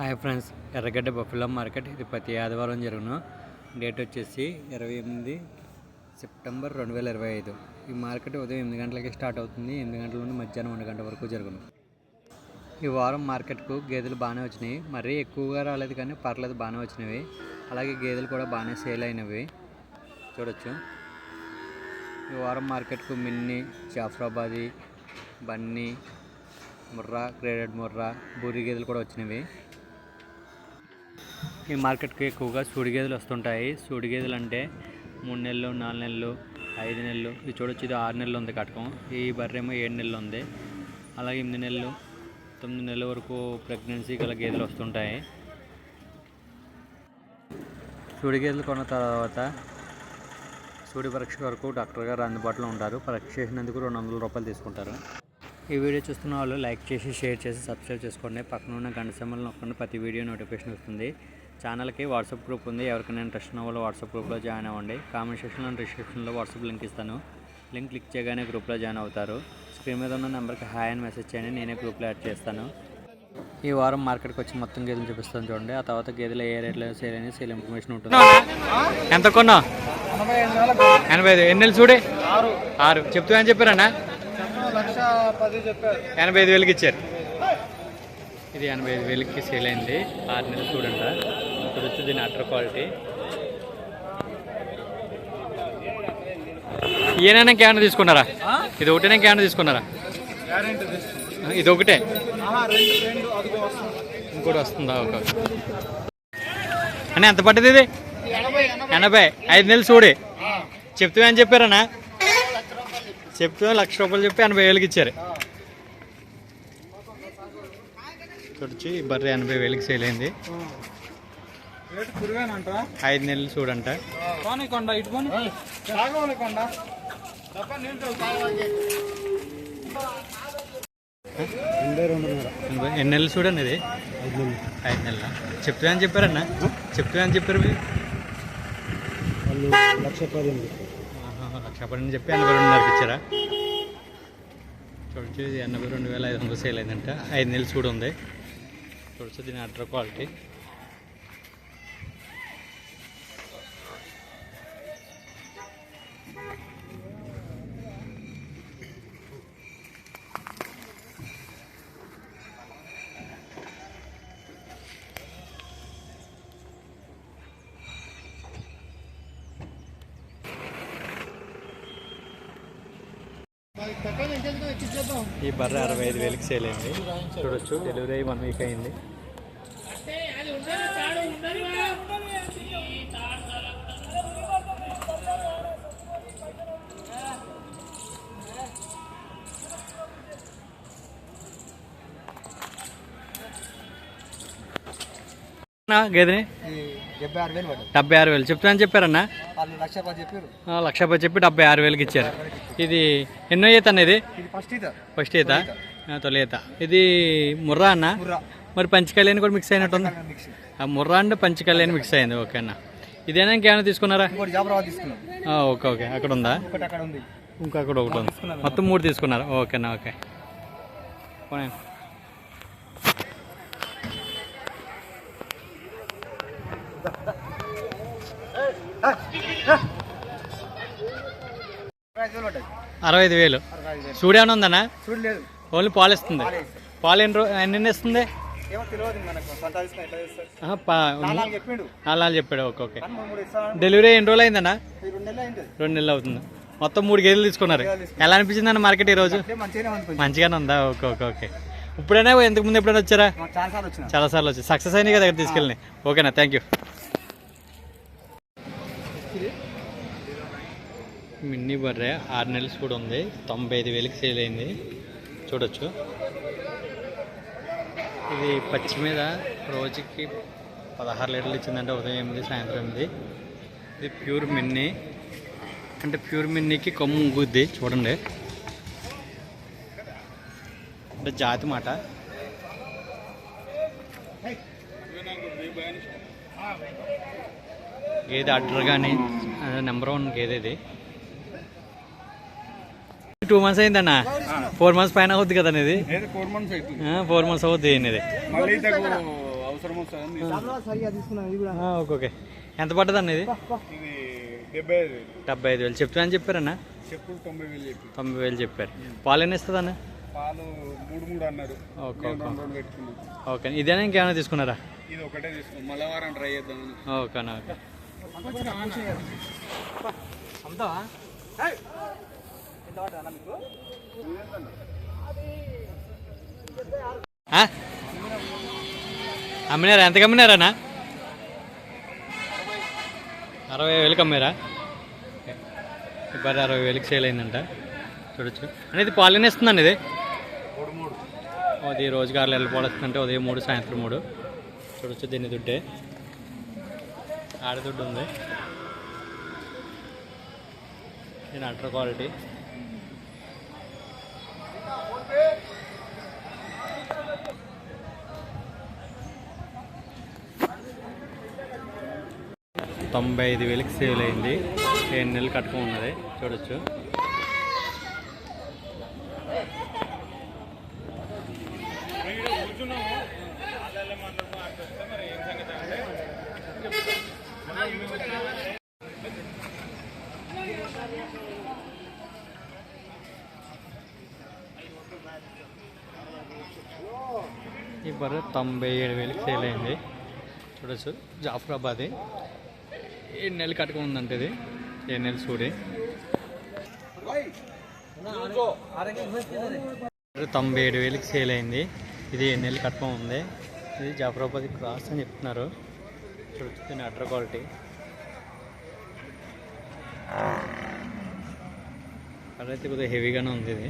Hi friends Erragadda buffalo market ఇది ప్రతి ఆదివారం జరుగును. డేట్ వచ్చేసి ఇరవై ఎనిమిది సెప్టెంబర్ రెండు వేల ఇరవై ఐదు. ఈ మార్కెట్ ఉదయం ఎనిమిది గంటలకి స్టార్ట్ అవుతుంది. ఎనిమిది గంటల నుండి మధ్యాహ్నం ఒంటి గంట వరకు జరుగును. ఈ వారం మార్కెట్కు గేదెలు బాగానే వచ్చినాయి. మరీ ఎక్కువగా రాలేదు కానీ పర్లేదు బాగానే వచ్చినవి. అలాగే గేదెలు కూడా బాగానే సేల్ అయినవి. చూడొచ్చు. ఈ వారం మార్కెట్కు మిన్ని జాఫ్రాబాదీ బన్నీ ముర్రా గ్రేడెడ్ ముర్రా బూరి గేదెలు కూడా వచ్చినవి. ఈ మార్కెట్కి ఎక్కువగా సూడి గేదెలు వస్తుంటాయి. సూడి గేదెలు అంటే మూడు నెలలు నాలుగు నెలలు ఐదు నెలలు ఇది చూడొచ్చు ఇది ఆరు నెలలు ఉంది కటకం. ఈ బర్రెమో ఏడు నెలలు ఉంది. అలాగే ఎనిమిది నెలలు తొమ్మిది నెలల వరకు ప్రెగ్నెన్సీ గల గేదెలు వస్తుంటాయి. సూడి గేదెలు కొన్న తర్వాత సూడి పరీక్ష వరకు డాక్టర్ గారు అందుబాటులో ఉంటారు. పరీక్ష చేసినందుకు రెండు వందల రూపాయలు తీసుకుంటారు. ఈ వీడియో చూస్తున్న వాళ్ళు లైక్ చేసి షేర్ చేసి సబ్స్క్రైబ్ చేసుకోండి. పక్కన ఉన్న గంట సింబల్ నొక్కండి. ప్రతి వీడియో నోటిఫికేషన్ వస్తుంది. ఛానల్కి వాట్సాప్ గ్రూప్ ఉంది. ఎవరికైనా ఇంట్రెస్ట్ ఉన్న వాళ్ళు వాట్సాప్ గ్రూప్లో జాయిన్ అవ్వండి. కామెంట్ సెక్షన్లో డిస్క్రిప్షన్లో వాట్సాప్ లింక్ ఇస్తాను. లింక్ క్లిక్ చేయగానే గ్రూప్లో జాయిన్ అవుతారు. స్క్రీన్ మీద ఉన్న నెంబర్కి హాయ్ అని మెసేజ్ చేయండి. నేనే గ్రూప్లో యాడ్ చేస్తాను. ఈ వారం మార్కెట్కి వచ్చి మొత్తం గేదెలు చూపిస్తాను చూడండి. ఆ తర్వాత గేదెలు ఏ రేట్లో సేల్ అని సేల్ ఇన్ఫర్మేషన్ ఉంటుంది. ఎంత కొన్నా? ఎనభై ఐదు. ఎన్ని నెలలు చూడే? ఆరు. చెప్తా అని చెప్పారన్నా? ఎనభై ఐదు వేలకి ఇచ్చారు. ఇది ఎనభై ఐదు వేలకి సేల్ అయింది. ఆరు నెలలు చూడండి వచ్చి దీని అటర్ క్వాలిటీ ఈయన ఇంకేమైనా తీసుకున్నారా ఇది ఒకటేనా ఇంకేమైనా తీసుకున్నారా? ఇది ఒకటే? ఇంకోటి వస్తుందా? ఒక అన్న ఎంత పడ్డది ఇది? ఎనభై ఐదు నెలలు చూడే. చెప్తే అని చెప్పారన్నా చెప్తే లక్ష రూపాయలు చెప్పి ఎనభై వేలకి ఇచ్చారు. చూడొచ్చు బర్రె ఎనభై వేలకి సేల్ అయింది. ఐదు నెలలు చూడంట. కొండ ఇటు కొండ. ఎన్ని నెలలు చూడండి ఇది? ఐదు నెలల. చెప్తే అని చెప్పారన్నా? చెప్తే అని చెప్పారు మీరు? లక్ష పది ఆహా, లక్ష పన్నెండు చెప్పి ఎనభై రెండున్నరకి ఇచ్చారా? చూడొచ్చు ఇది ఎనభై రెండు వేల ఐదు వందలు సేల్ అయిందంట. ఐదు నెలలు చూడు ఉంది. చూడొచ్చు దీని అడ్ర క్వాలిటీ ఈ బర్రె అరవై ఐదు వేలకి సేల్ అయింది. చూడొచ్చు డెలివరీ అయ్యి వన్ వీక్ అయింది గేదెని? డెబ్బై ఆరు వేలు పడ్డది డెబ్బై ఆరు వేలు. చెప్తానని చెప్పారన్నా? వాళ్ళు లక్ష పది చెప్పారు. ఆ, లక్ష పది చెప్పి డెబ్బై ఆరు వేలకి ఇచ్చారు. ఇది ఎన్నో ఈత అన్న ఇది? ఫస్ట్ ఈత. తొలి ఈత. ఇది ముర్రా అన్న? మరి పంచకళ్యాణి కూడా మిక్స్ అయినట్టుంది? ఆ ముర్రా అంటే పంచకళ్యాణి మిక్స్ అయింది. ఓకే అన్న. ఇదేనా ఇంకేమైనా తీసుకున్నారా? Okay okay. అక్కడ ఉందా? ఇంకోటి అక్కడ ఉంది. ఇంకా అక్కడ ఒకటి ఉంది. మొత్తం మూడు తీసుకున్నారు? ఓకేనా ఓకే పోనీ. ఐదు వేలు పడ్డది అరవై ఐదు వేలు. చూడేమైనా ఉందన్నా చూడలేదు. ఓన్లీ పాలు ఇస్తుంది. పాలు ఎన్ని రో ఎన్ని ఇస్తుంది? నాలుగు చెప్పిండు. Okay okay. డెలివరీ ఎన్ని రోజులు అయిందన్నా? రెండు నెలలు అవుతుంది. మొత్తం మూడు గేదెలు తీసుకున్నారు. ఎలా అనిపించింది అన్న మార్కెట్ ఈరోజు? మంచిగానే ఉంది ఓకే ఓకే ఓకే. ఇప్పుడైనా ఎంతకు ముందు ఎప్పుడైనా వచ్చారా? చాలా సార్లు వచ్చి సక్సెస్ అయినాయి కదా దగ్గర తీసుకెళ్ళి ఓకేనా థ్యాంక్ యూ మిన్నీ బర్రె ఆరు నెలలు కూడా ఉంది. తొంభై ఐదు వేలకి సేల్ అయింది. చూడొచ్చు. ఇది పచ్చి మీద రోజుకి పదహారు లీటర్లు ఇచ్చిందంటే ఉదయం ఎనిమిది సాయంత్రం ఎనిమిది. ఇది ప్యూర్ మిన్నీ. అంటే ప్యూర్ మిన్నీకి కొమ్ము ఉంగుద్ది. చూడండి. అంటే జాతి మాట. గేదె అడ్డర్ కానీ నెంబర్ వన్ గేదె ఇది. టూ మంత్స్ అయిందన్న ఫోర్ మంత్స్ పైన అవుద్ది కదా ఇది ఫోర్ మంత్స్ ఫోర్ మంత్స్ అవుద్ది ఇది ఓకే ఓకే. ఎంత పడ్డది అన్న ఇది? డెబ్బై ఐదు వేలు. వేలు. చెప్తానని చెప్పారన్న తొంభై వేలు చెప్పారు. పాలు ఎన్ని ఇస్తుంది అన్న? పాలు మూడు మూడు అన్నారు. Okay okay. ఓకే ఇదేనా ఇంకేమైనా తీసుకున్నారా? ఇది ఒకటే తీసుకున్నాం. మళ్ళా వారం ట్రై చేద్దామని ఓకేనా ఓకే ఆ? అమ్మినారా? ఎంతకు అమ్మినారానా అరవై వేలకు అమ్మారా? ఇప్పుడు అరవై వేలకు సేల్ అయిందంట. చూడొచ్చు. అనేది పాలన ఇస్తుందండి ఇది? మూడు మూడు అది రోజుగారులు వెళ్ళిపోతుందంటే ఉదయం మూడు సాయంత్రం మూడు. చూడొచ్చు దీన్ని దుడ్డే. ఆడదుడ్డు ఉంది. దీని అటర్ క్వాలిటీ. తొంభై ఐదు వేలకి సేల్ అయింది. ఏడు నెలలు కట్టుకున్నది చూడొచ్చు. ఈ తొంభై ఏడు వేలకి సేల్ అయింది. చూడొచ్చు జాఫరాబాద్. ఏడు నెలలు కట్టుకుని ఉందంటే ఇది. ఏడు నెలలు చూడి. తొంభై ఏడు వేలకి సేల్ అయింది. ఇది ఏడు నెలలు కట్టుకుని ఉంది ఇది జాఫరాబాద్ క్రాస్ అని చెప్తున్నారు. చూడొచ్చు దీని అడ్ర క్వాలిటీ అదైతే అయితే కొద్దిగా హెవీగానే ఉంది ఇది.